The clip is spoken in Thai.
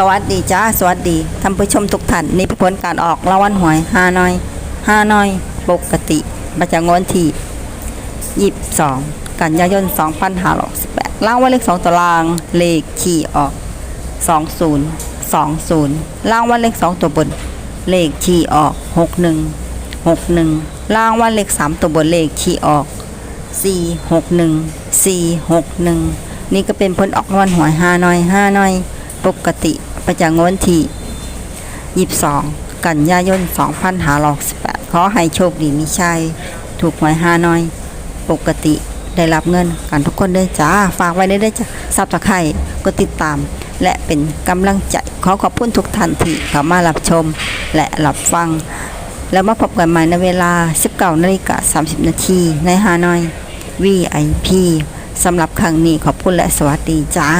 สวัสดีจ้าสวัสดีท่านผู้ชมทุกท่านนี่ผลการออกรางวัลหวยห้าน้อยห้าน้อย ปกติประจำงวนที่ยี่สองกันยายนสองพันห้าร้อยสิบแปดรางวัลเลขสองตารางเลขขี่ออกสองศูนย์สองศูนย์รางวัลเลขสองตัวบน เลขขี่ออกหกหนึ่งหกหนึ่งรางวัลเลขสามตัวบนเลขขี่ออกสี่หกหนึ่งสี่หกหนึ่งนี่ก็เป็นผลออกรางวัลหวยห้าน้อยห้าน้อยปกติ ประจำงวดที่22 กันยายน 2518ขอให้โชคดีมีชัย ถูกหวยฮานอย ปกติได้รับเงินกันทุกคนด้วยจ้า ฝากไว้ได้ด้วยจ้าซับสไครต์กดติดตาม และเป็นกำลังใจ ขอขอบคุณทุกท่านที่เข้ามารับชม และรับฟัง แล้วมาพบกันใหม่ในเวลา 19นาฬิกา30 นาทีในฮานอย VIP สำหรับครั้งนี้ขอบคุณและสวัสดีจ้า